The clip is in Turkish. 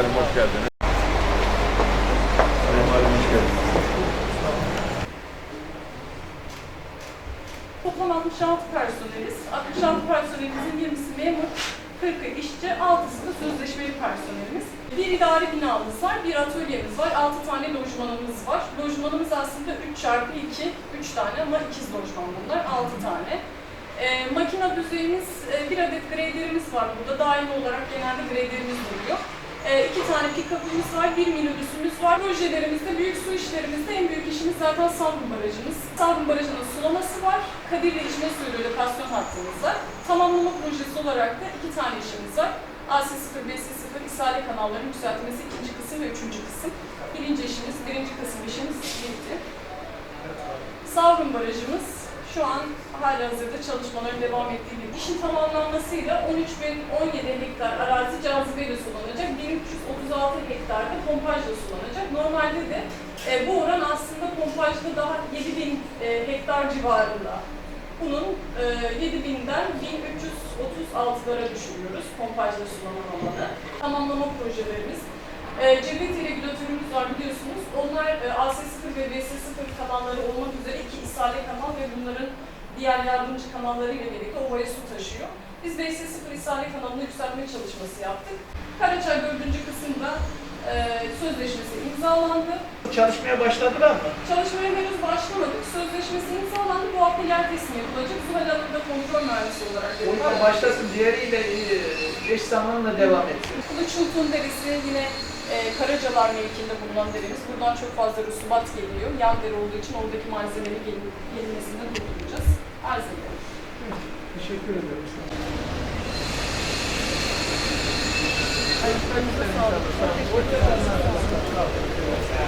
Valim hoş geldiniz. Sayın Valim hoş geldiniz. Toplam 66 personeliz. 66 personelimizin 20'si memur, 40'ı işçi, 6'sı da sözleşmeli personelimiz. Bir idari binamız var, bir atölyemiz var, 6 tane lojmanımız var. Lojmanımız aslında 3 çarpı 2, 3 tane ama ikiz lojman bunlar, 6 tane. E, makina düzeyimiz, e, bir adet graderimiz var burada. Daimi olarak genelde graderimiz duruyor. E, iki tane pick-up'ımız var, bir minibüsümüz var. Projelerimizde, büyük su işlerimizde en büyük işimiz zaten Savrum Barajımız. Savrum Barajı'nın sulaması var. Kadirli İçme Suyu Lokasyon hattımız var. Tamamlama projesi olarak da iki tane işimiz var. AC0, BC0 isale kanallarının yükseltmesi ikinci kısım ve üçüncü kısım. Birinci işimiz, birinci kısım işimiz bitti. Savrum Barajımız şu an hala hazırda çalışmaların devam ettiği bir işin tamamlanmasıyla 13.017 hektar arazi cazibeyle sulanacak, 1336 hektar da pompajla sulanacak. Normalde de e, bu oran aslında pompajda daha 7000 e, hektar civarında. Bunun e, 7000'den 1336'lara düşürüyoruz pompajla sulanan alanı. Tamamlama projelerimiz. E, Cebeti regülatörümüz var biliyorsunuz. Onlar e, AC0 ve BS0 kanalları olmak üzere iki isale kanal ve bunların diğer yardımcı kanallarıyla birlikte ovaya su taşıyor. Biz BS0 isale kanalını yükseltme çalışması yaptık. Karaçay 4. kısımda e, sözleşmesi imzalandı. Çalışmaya başladılar mı? Çalışmaya henüz başlamadık. Sözleşmesi imzalandı. Bu hafta teslim yapılacak. Zuhal Hanım da kontrol mühendisi olarak O yüzden yapıyor. başlasın, diğeriyle eş zamanla devam etsin. Kılıçultun derisi yine e, Karacalar mevkinde bulunan derimiz. Buradan çok fazla rusubat geliyor. Yan deri olduğu için oradaki malzemenin gelin, gelinmesinden durduracağız. Arz ediyorum. Teşekkür ederim. Sağ olun.